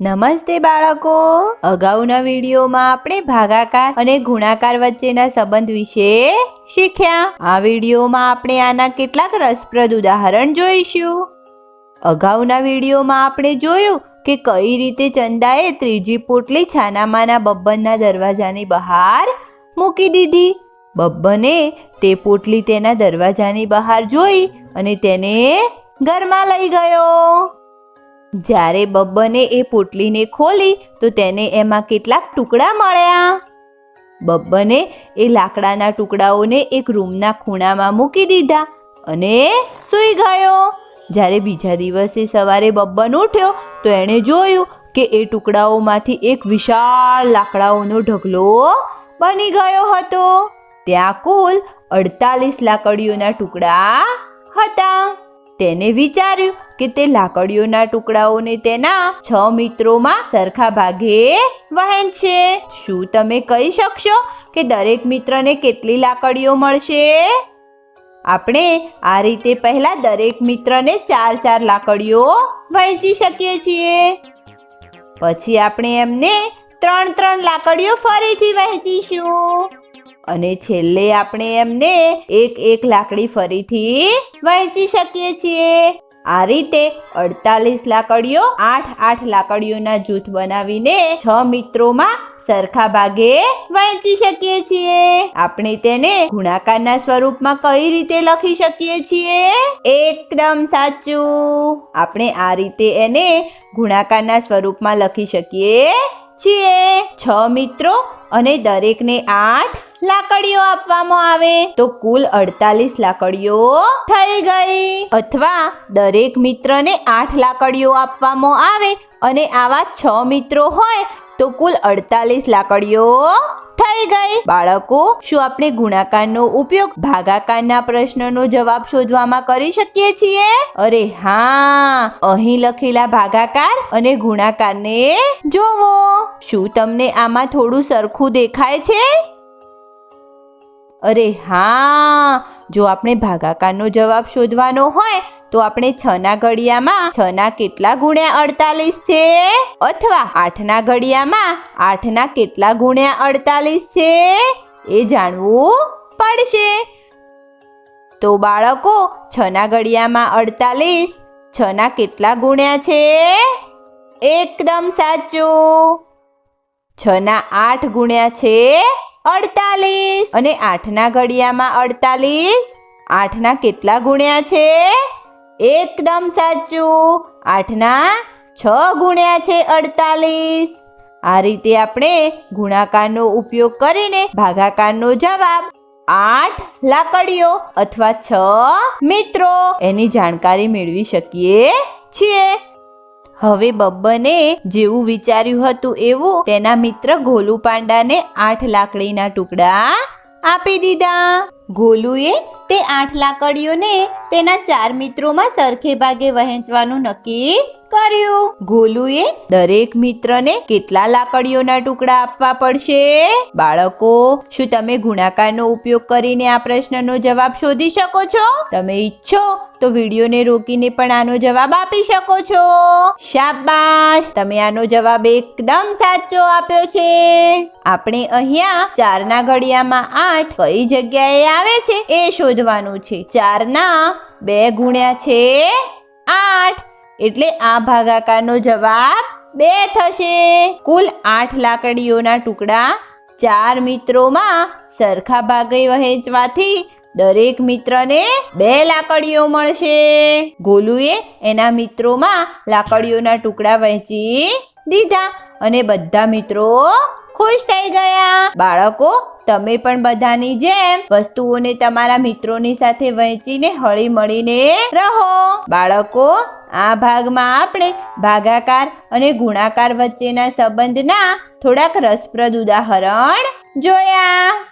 નમસ્તે બાળકો. અગાઉના વિડીયોમાં આપણે ભાગાકાર અને ગુણાકાર વચ્ચેના સંબંધ વિશે શીખ્યા. આ વિડીયોમાં આપણે આના કેટલાક રસપ્રદ ઉદાહરણ જોઈશું. અગાઉના વિડીયોમાં આપણે જોયું કે કઈ રીતે ચંદાએ ત્રીજી પોટલી છાનામાના બબ્બનના દરવાજાની બહાર મૂકી દીધી. બબ્બને તે પોટલી તેના દરવાજાની બહાર જોઈ અને તેને ઘરમાં લઈ ગયો. જ્યારે બબ્બને એ પોટલીને ખોલી તો તેને એમાં કેટલાક ટુકડા મળ્યા. બબ્બને એ લાકડાના ટુકડાઓને એક રૂમના ખૂણામાં મૂકી દીધા અને સૂઈ ગયો. જ્યારે બીજા દિવસે સવારે બબ્બન ઉઠ્યો તો એણે જોયું કે એ ટુકડાઓમાંથી એક વિશાળ લાકડાઓનો ઢગલો બની ગયો હતો. ત્યાં કુલ અડતાલીસ લાકડીઓના ટુકડા હતા. તેને વિચાર્યું કે તે લાકડીઓના ટુકડાઓને તેના છ મિત્રોમાં સરખા ભાગે વહેંચશે શું તમે કહી શકશો કે દરેક મિત્રને કેટલી લાકડીઓ મળશે? આપણે આ રીતે પહેલા દરેક મિત્રને ચાર ચાર લાકડીઓ વહેંચી શકીએ છીએ. પછી આપણે એમને ત્રણ ત્રણ લાકડીઓ ફરીથી વહેંચીશું. અને છેલ્લે આપણે એમને એક એક લાકડી ફરીથી વહેંચી શકીએ છીએ. આ રીતે અડતાલીસ લાકડીઓ, આઠ આઠ લાકડીઓના જૂથ બનાવીને છ મિત્રોમાં સરખા ભાગે વહેંચી શકીએ છીએ. આપણે તેને ગુણાકારના સ્વરૂપમાં કઈ રીતે લખી શકીએ છીએ? એકદમ સાચું. આપણે આ રીતે એને ગુણાકારના સ્વરૂપમાં લખી શકીએ છીએ. છ મિત્રો અને દરેકને આઠ લાકડીઓ આપવામાં આવે. તો કુલ અડતાલીસ લાકડીઓ થઈ ગઈ. અથવા દરેક મિત્રને આઠ લાકડીઓ આપવામાં આવે અને આવા છ મિત્રો હોય તો કુલ અડતાલીસ લાકડીઓ થઈ ગઈ. બાળકો, શું આપણે ગુણાકારનો ઉપયોગ ભાગાકારના પ્રશ્નનો જવાબ શોધવામાં કરી શકીએ છીએ? અરે હા, અહીં લખેલા ભાગાકાર અને ગુણાકારને જોવો. શું તમને આમાં થોડું સરખું દેખાય છે? અરે હા, જો આપણે ભાગાકારનો જવાબ શોધવાનો હોય, તો આપણે છ ના ઘડિયામાં છ ના કેટલા ગુણ્યા અડતાલીસ છે? અથવા આઠના ઘડિયામાં આઠના કેટલા ગુણ્યા અડતાલીસ છે? એ જાણવું પડશે. તો બાળકો છ ના ઘડિયામાં અડતાલીસ છ ના કેટલા ગુણ્યા છે? એકદમ સાચું. છ ના આઠ ગુણ્યા છે? અડતાલીસ. અને આઠના ઘડિયામાં અડતાલીસ. આઠના કેટલા ગુણ્યા છે? એકદમ સાચું. આઠના છ ગુણ્યા છે અડતાલીસ. આ રીતે આપણે ગુણાકારનો ઉપયોગ કરીને ભાગાકારનો જવાબ આઠ લાકડીઓ અથવા છ મિત્રો એની જાણકારી મેળવી શકીએ છીએ. હવે બબ્બને જેવું વિચાર્યું હતું એવું તેના મિત્ર ગોલુ પાંડાને આઠ લાકડીના ટુકડા આપી દીધા. ગોલુએ તે આઠ લાકડીઓને તેના ચાર મિત્રોમાં સરખે ભાગે વહેંચવાનું નક્કી કર્યું? ગોલુએ દરેક મિત્રને કેટલા લાકડીઓના ટુકડા આપવા પડશે? બાળકો, શું તમે ગુણાકારનો ઉપયોગ કરીને આ પ્રશ્નનો જવાબ શોધી શકો છો? તમે ઈચ્છો તો વિડીયોને રોકીને પણ આનો જવાબ આપી શકો છો. શાબાશ! તમે આનો જવાબ એકદમ સાચો આપ્યો છે. આપણે અહીંયા ચારના ઘડિયામાં આઠ કઈ જગ્યાએ આવે છે એ શોધવાનું છે. ચારના બે ગુણ્યા છે આઠ. એટલે આ ભાગાકારનો જવાબ બે થશે. કુલ આઠ લાકડીઓના ટુકડા ચાર મિત્રોમાં સરખા ભાગે વહેંચવાથી દરેક મિત્રને બે લાકડીઓ મળશે. ગોલુએ એના મિત્રોમાં લાકડીઓના ટુકડા વહેંચી દીધા અને બધા મિત્રો ખુશ થઈ ગયા. બાળકો, તમે પણ બધાની જેમ વસ્તુઓને તમારા મિત્રોની સાથે વહેંચીને હળી મળીને રહો. બાળકો આ ભાગમાં આપણે ભાગાકાર અને ગુણાકાર વચ્ચેના સંબંધના થોડાક રસપ્રદ ઉદાહરણ જોયા.